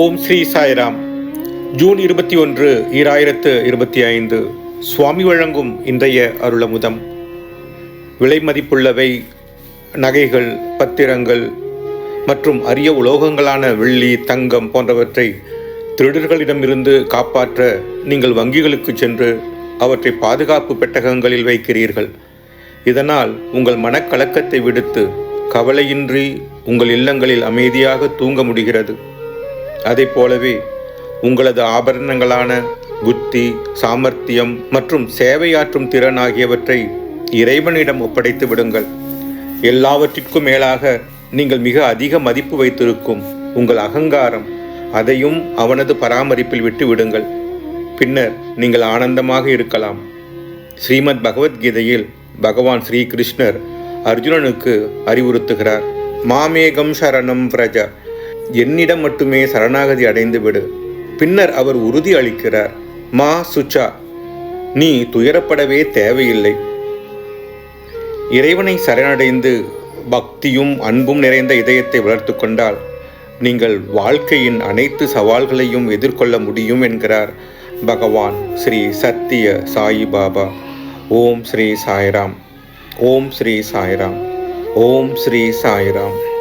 ஓம் Sri Sairam. June இருபத்தி ஒன்று ஈராயிரத்து இருபத்தி ஐந்து. சுவாமி வழங்கும் இன்றைய அருளமுதம். விலை மதிப்புள்ளவை நகைகள் பத்திரங்கள் மற்றும் அரிய உலோகங்களான வெள்ளி தங்கம் போன்றவற்றை திருடர்களிடமிருந்து காப்பாற்ற நீங்கள் வங்கிகளுக்கு சென்று அவற்றை பாதுகாப்பு பெட்டகங்களில் வைக்கிறீர்கள். இதனால் உங்கள் மனக்கலக்கத்தை விடுத்து கவலையின்றி உங்கள் இல்லங்களில் அமைதியாக தூங்க முடிகிறது. அதைப் போலவே உங்களது ஆபரணங்களான புத்தி சாமர்த்தியம் மற்றும் சேவையாற்றும் திறன் ஆகியவற்றை இறைவனிடம் ஒப்படைத்து விடுங்கள். எல்லாவற்றிற்கும் மேலாக நீங்கள் மிக அதிக மதிப்பு வைத்திருக்கும் உங்கள் அகங்காரம் அதையும் அவனது பராமரிப்பில் விட்டு விடுங்கள். பின்னர் நீங்கள் ஆனந்தமாக இருக்கலாம். ஸ்ரீமத் பகவத்கீதையில் பகவான் ஸ்ரீகிருஷ்ணர் அர்ஜுனனுக்கு அறிவுறுத்துகிறார் மாமேகம் சரணம் பிரஜ என்னிடம் மட்டுமே சரணாகதி அடைந்து விடு. பின்னர் அவர் உறுதி அளிக்கிறார். மா சுச்சா நீ துயரப்படவே தேவையில்லை. இறைவனை சரணடைந்து பக்தியும் அன்பும் நிறைந்த இதயத்தை வளர்த்து கொண்டால் நீங்கள் வாழ்க்கையின் அனைத்து சவால்களையும் எதிர்கொள்ள முடியும் என்கிறார் பகவான் ஸ்ரீ சத்திய சாயி பாபா. ஓம் ஸ்ரீ சாய்ராம். ஓம் ஸ்ரீ சாய்ராம். ஓம் ஸ்ரீ சாய்ராம்.